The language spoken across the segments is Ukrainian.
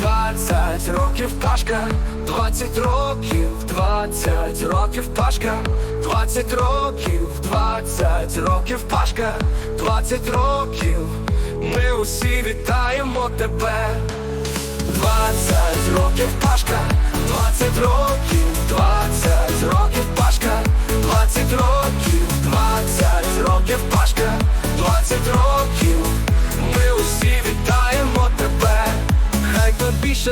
Двадцять років Пашка, двадцять років, двадцять років Пашка, двадцять років, двадцять років Пашка, двадцять років. Ми усі вітаємо тебе.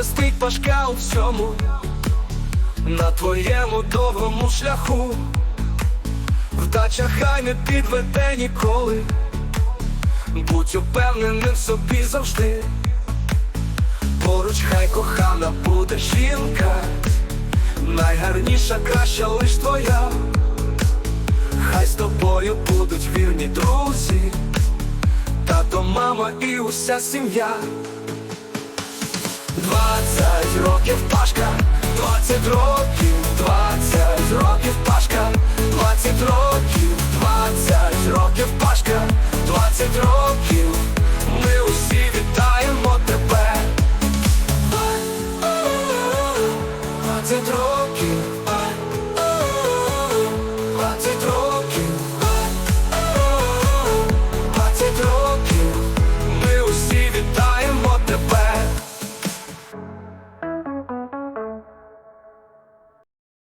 Щастить Пашка у всьому, на твоєму довгому шляху. Вдача хай не підведе ніколи. Будь упевненим в собі завжди. Поруч хай кохана буде жінка, найгарніша, краща лиш твоя, хай з тобою будуть вірні друзі, тато, мама і уся сім'я років Пашка, 20 років, 20 років Пашка, 20 років, 20 років Пашка, 20 років, ми усі вітаємо тебе. 20 років